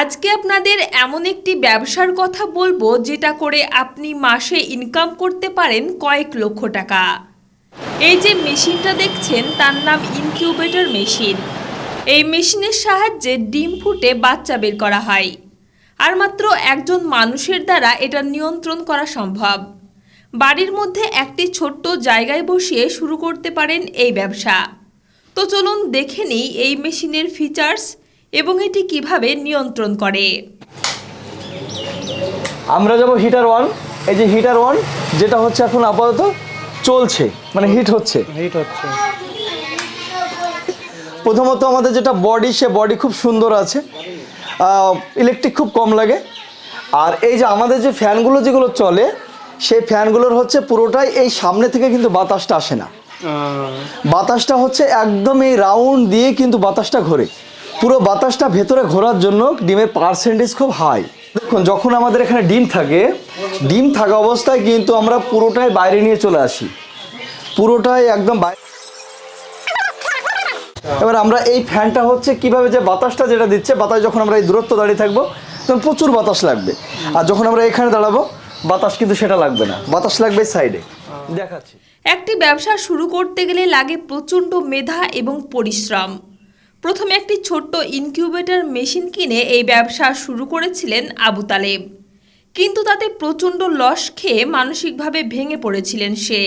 আজকে আপনাদের এমন একটি ব্যবসার কথা বলব যেটা করে আপনি মাসে ইনকাম করতে পারেন কয়েক লক্ষ টাকা। এই যে মেশিনটা দেখছেন, তার নাম ইনকিউবেটর মেশিন এই মেশিনের সাহায্যে ডিম ফুটে বাচ্চা বের করা হয়। আর মাত্র একজন মানুষের দ্বারা এটা নিয়ন্ত্রণ করা সম্ভব। বাড়ির মধ্যে একটি ছোট্ট জায়গায় বসিয়ে শুরু করতে পারেন এই ব্যবসা। তো চলুন দেখে নিই এই মেশিনের ফিচার্স এবং এটি কীভাবে নিয়ন্ত্রণ করে? আমরা যাব হিটার ওয়ান এই যে হিটার ওয়ান যেটা হচ্ছে এখন আপাতত চলছে মানে হিট হচ্ছে। হিট হচ্ছে। প্রথমত আমাদের যেটা বডি সে বডি খুব সুন্দর আছে। ইলেকট্রিক খুব কম লাগে। আর এই যে আমাদের যে ফ্যানগুলো যেগুলো চলে সেই ফ্যানগুলোর হচ্ছে পুরোটাই এই সামনে থেকে কিন্তু বাতাসটা আসে না। বাতাসটা হচ্ছে একদম এই রাউন্ড দিয়ে কিন্তু বাতাসটা ঘোরে। পুরো বাতাসটা ভেতরে ঘোরার জন্য ডিমের পার্সেন্টেজ খুব হাই দেখুন, যখন আমাদের এখানে ডিম থাকে, ডিম থাকা অবস্থায় কিন্তু আমরা পুরোটাই বাইরে নিয়ে চলে আসি। পুরোটাই একদম বাইরে এবার আমরা এই ফ্যানটা হচ্ছে কীভাবে যে বাতাসটা যেটা দিচ্ছে, বাতাস যখন আমরা এই দূরত্ব দাঁড়িয়ে থাকব, তখন প্রচুর বাতাস লাগবে। আর যখন আমরা এখানে দাঁড়াবো, বাতাস কিন্তু সেটা লাগবে না। বাতাস লাগবে সাইডে দেখাচ্ছি। একটি ব্যবসা শুরু করতে গেলে লাগে প্রচণ্ড মেধা এবং পরিশ্রম। প্রথমে একটি ছোট্ট ইনকিউবেটর মেশিন কিনে এই ব্যবসা শুরু করেছিলেন আবু তালেব। কিন্তু তাতে প্রচণ্ড লস খেয়ে মানসিকভাবে ভেঙে পড়েছিলেন সে।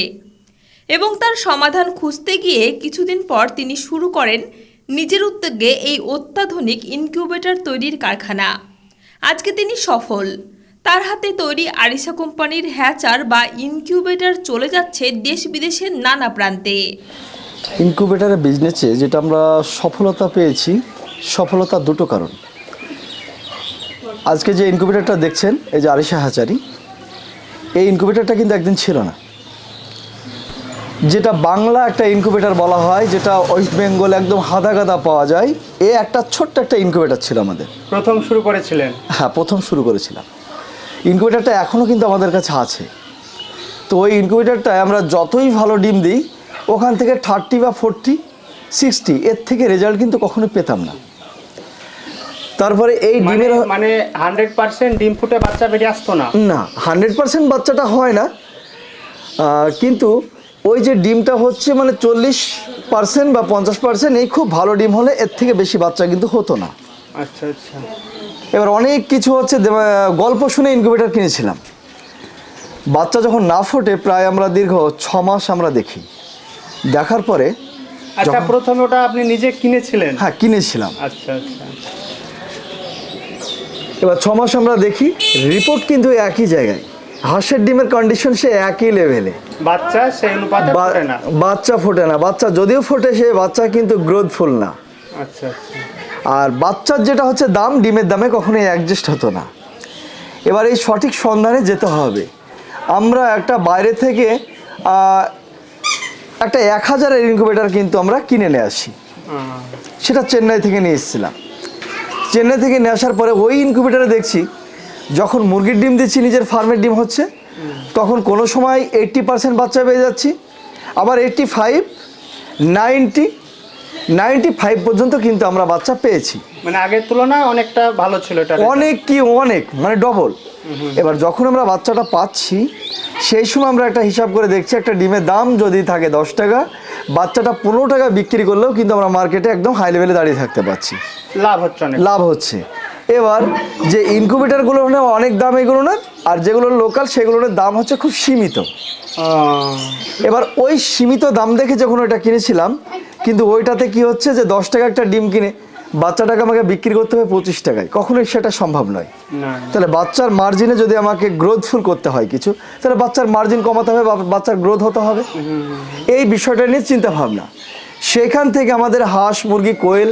এবং তার সমাধান খুঁজতে গিয়ে কিছুদিন পর তিনি শুরু করেন নিজের উদ্যোগে এই অত্যাধুনিক ইনকিউবেটর তৈরির কারখানা। আজকে তিনি সফল। তার হাতে তৈরি আরিসা কোম্পানির হ্যাচার বা ইনকিউবেটর চলে যাচ্ছে দেশ বিদেশের নানা প্রান্তে। ইনকিউবেটারের বিজনেসে যেটা আমরা সফলতা পেয়েছি সফলতার দুটো কারণ। আজকে যে ইনকিউবেটারটা দেখছেন এই যে আরিশা হাচারি এই ইনকিউবেটারটা কিন্তু একদিন ছিল না। যেটা বাংলা একটা ইনকিউবেটার বলা হয় যেটা ওয়েস্ট বেঙ্গল একদম হাদা গাদা পাওয়া যায় এ একটা ছোট্ট একটা ইনকিউবেটার ছিল আমাদের। প্রথম শুরু করেছিলেন? হ্যাঁ প্রথম শুরু করেছিলাম। ইনকিউবেটারটা এখনও কিন্তু আমাদের কাছে আছে। তো ওই ইনকিউবেটারটায় আমরা যতই ভালো ডিম দিই ওখান থেকে থার্টি বা ফোরটি সিক্সটি এর থেকে রেজাল্ট কিন্তু কখনো পেতাম না। তারপরে এই মানে ডিমের মানে হান্ড্রেড পার্সেন্ট ডিম ফুটে বাচ্চা বেরিয়ে আসতো না? না হান্ড্রেড পার্সেন্ট বাচ্চাটা হয় না। কিন্তু ওই যে ডিমটা হচ্ছে মানে চল্লিশ পার্সেন্ট বা পঞ্চাশ পার্সেন্ট এই খুব ভালো ডিম হলে এর থেকে বেশি বাচ্চা কিন্তু হতো না। আচ্ছা আচ্ছা। এবার অনেক কিছু হচ্ছে গল্প শুনে ইনকিউবেটার কিনেছিলাম। বাচ্চা যখন না ফোটে প্রায় আমরা দীর্ঘ ছ মাস আমরা দেখি। দেখার পরে আচ্ছা প্রথমে ওটা আপনি নিজে কিনেছিলেন? হ্যাঁ কিনেছিলাম। আচ্ছা আচ্ছা। এবার ছ মাস আমরা দেখি রিপোর্ট কিন্তু একই জায়গায়। হাঁসের ডিমের কন্ডিশন সে একই লেভেলে বাচ্চা সেই অনুপাতে ফোটে না। বাচ্চা ফোটে না। বাচ্চা যদিও ফোটে সে বাচ্চা কিন্তু গ্রোথফুল না। আচ্ছা আচ্ছা। আর বাচ্চার যেটা হচ্ছে দাম ডিমের দামে কখনোই অ্যাডজাস্ট হতো না। এবার এই সঠিক সন্ধানে যেতে হবে। আমরা একটা বাইরে থেকে একটা এক হাজারের ইনকুবেটার কিন্তু আমরা কিনে নিয়ে আসি। সেটা চেন্নাই থেকে নিয়ে এসেছিলাম। চেন্নাই থেকে নিয়ে আসার পরে ওই ইনকুবেটারে দেখছি, যখন মুরগির ডিম দিচ্ছি, নিজের ফার্মের ডিম হচ্ছে, তখন কোনো সময় এইট্টি পার্সেন্ট বাচ্চা পেয়ে যাচ্ছি, আবার eighty five ninety ninety five পর্যন্ত কিন্তু আমরা বাচ্চা পেয়েছি। মানে আগের তুলনায় অনেকটা ভালো ছিল এটা। অনেক কি অনেক মানে ডবল। এবার যখন আমরা বাচ্চাটা পাচ্ছি সেই সময় আমরা একটা হিসাব করে দেখছি একটা ডিমের দাম যদি থাকে দশ টাকা বাচ্চাটা পনেরো টাকা বিক্রি করলেও কিন্তু আমরা মার্কেটে একদম হাই লেভেলে দাঁড়িয়ে থাকতে পারছি। লাভ হচ্ছে লাভ হচ্ছে। এবার যে ইনকিউবেটারগুলো না অনেক দাম এগুলো না আর যেগুলো লোকাল সেগুলোর দাম হচ্ছে খুব সীমিত। এবার ওই সীমিত দাম দেখে যখন ওইটা কিনেছিলাম কিন্তু ওইটাতে কি হচ্ছে যে দশ টাকা একটা ডিম কিনে বাচ্চাটাকে আমাকে বিক্রি করতে হবে পঁচিশ টাকায়? কখনোই সেটা সম্ভব নয়। তাহলে বাচ্চার মার্জিনে যদি আমাকে গ্রোথফুল করতে হয় কিছু তাহলে বাচ্চার মার্জিন কমাতে হবে বাচ্চার গ্রোথ হতে হবে। এই বিষয়টা নিয়ে চিন্তা ভাবনা। সেখান থেকে আমাদের হাঁস মুরগি কোয়েল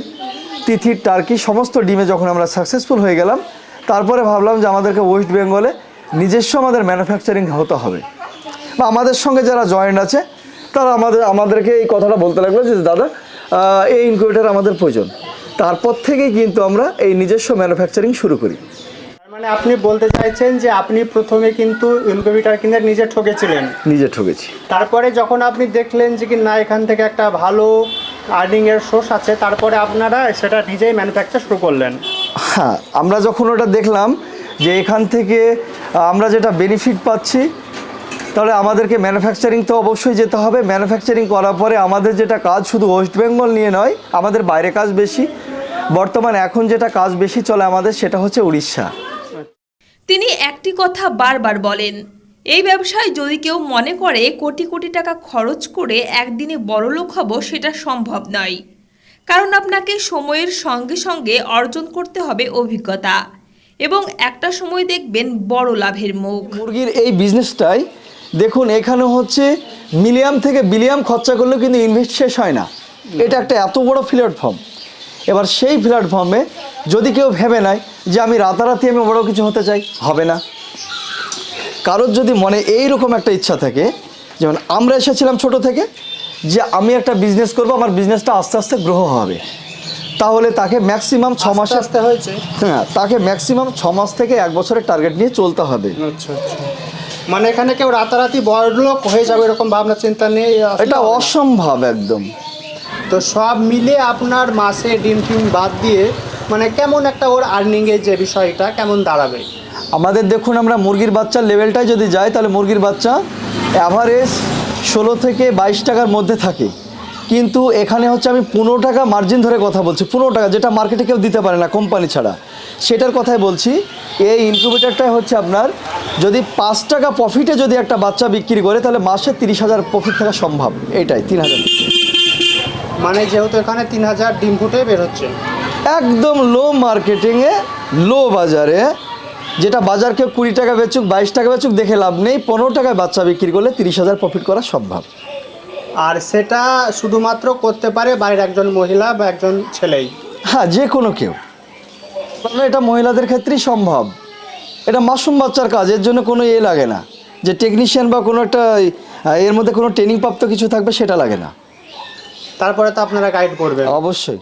তিথির টার্কি সমস্ত ডিমে যখন আমরা সাকসেসফুল হয়ে গেলাম তারপরে ভাবলাম যে আমাদেরকে ওয়েস্ট বেঙ্গলে নিজস্ব আমাদের ম্যানুফ্যাকচারিং হতে হবে। বা আমাদের সঙ্গে যারা জয়েন্ট আছে তারা আমাদের আমাদেরকে এই কথাটা বলতে লাগল যে দাদা এই ইনকিউবেটার আমাদের প্রয়োজন। তারপর থেকেই কিন্তু আমরা এই নিজস্ব ম্যানুফ্যাকচারিং শুরু করি। তার মানে আপনি বলতে চাইছেন যে আপনি প্রথমে কিন্তু ইনকিউবেটার কিনে নিজে ঠকেছিলেন। নিজে ঠকেছি। তারপরে যখন আপনি দেখলেন যে কি না এখান থেকে একটা ভালো আর্নিং এর সোর্স আছে তারপরে আপনারা সেটা নিজেই ম্যানুফ্যাকচার শুরু করলেন। হ্যাঁ আমরা যখন ওটা দেখলাম যে এখান থেকে আমরা যেটা বেনিফিট পাচ্ছি তাহলে আমাদেরকে ম্যানুফ্যাকচারিং তো অবশ্যই যেতে হবে। ম্যানুফ্যাকচারিং করার পরে আমাদের যেটা কাজ শুধু ওয়েস্ট বেঙ্গল নিয়ে নয় আমাদের বাইরে কাজ বেশি। বর্তমান এখন যেটা কাজ বেশি চলে আমাদের সেটা হচ্ছে উড়িষ্যা। তিনি একটি কথা বারবার বলেন এই ব্যবসায় যদি কেউ মনে করে কোটি কোটি টাকা খরচ করে একদিনে বড়লোক হব সেটা সম্ভব নয়। কারণ আপনাকে সময়ের সঙ্গে সঙ্গে অর্জন করতে হবে অভিজ্ঞতা এবং একটা সময় দেখবেন বড় লাভের মুখ। মুরগির এই বিজনেসটাই দেখুন এখানে হচ্ছে মিলিয়াম থেকে বিলিয়াম খরচা করলেও কিন্তু ইনভেস্ট শেষ হয় না। এটা একটা এত বড় প্ল্যাটফর্ম এবার সেই প্ল্যাটফর্মে যদি কেউ ভেবে নেয় যে আমি রাতারাতি আমি বড় কিছু হতে চাই হবে না। কারোর যদি মনে এই রকম একটা ইচ্ছা থাকে যেমন আমরা এসেছিলাম ছোট থেকে যে আমি একটা বিজনেস করব আমার বিজনেসটা আস্তে আস্তে গ্রহ হবে। তাহলে তাকে ম্যাক্সিমাম ছ মাস আসতে হয়েছে। হ্যাঁ তাকে ম্যাক্সিমাম ছ মাস থেকে এক বছরের টার্গেট নিয়ে চলতে হবে। আচ্ছা আচ্ছা। মানে এখানে কেউ রাতারাতি বড় লোক হয়ে যাবে এরকম ভাবনা চিন্তা নেই এটা অসম্ভব একদম। তো সব মিলে আপনার মাসে ডিম টিম বাদ দিয়ে মানে কেমন একটা ওর আর্নিংয়ের যে বিষয়টা কেমন দাঁড়াবে? আমাদের দেখুন আমরা মুরগির বাচ্চার লেভেলটায় যদি যাই তাহলে মুরগির বাচ্চা অ্যাভারেজ ষোলো থেকে বাইশ টাকার মধ্যে থাকে। কিন্তু এখানে হচ্ছে আমি পনেরো টাকা মার্জিন ধরে কথা বলছি। পনেরো টাকা যেটা মার্কেটে কেউ দিতে পারে না কোম্পানি ছাড়া। সেটার কথাই বলছি এই ইনকিউবেটারটাই হচ্ছে আপনার যদি পাঁচ টাকা প্রফিটে যদি একটা বাচ্চা বিক্রি করে তাহলে মাসে তিরিশ হাজার প্রফিট থাকা সম্ভব। এটাই তিন হাজার মানে যেহেতু এখানে তিন হাজার ডিম ফুটে বের হচ্ছে। একদম লো মার্কেটিংয়ে লো বাজারে যেটা বাজারকে কুড়ি টাকা বেচুক বাইশ টাকা বেচুক দেখে লাভ নেই। পনেরো টাকায় বাচ্চা বিক্রি করলে তিরিশ হাজার প্রফিট করা সম্ভব। আর সেটা শুধুমাত্র করতে পারে বাড়ির একজন মহিলা বা একজন ছেলেই। হ্যাঁ যে কোনো কেউ। কারণ এটা মহিলাদের ক্ষেত্রেই সম্ভব। এটা মাসুম বাচ্চার কাজ এর জন্য কোনো ইয়ে লাগে না। যে টেকনিশিয়ান বা কোনো একটা এর মধ্যে কোনো ট্রেনিং প্রাপ্ত কিছু থাকবে সেটা লাগে না। তারপরে তো আপনারা গাইড করবেন। অবশ্যই।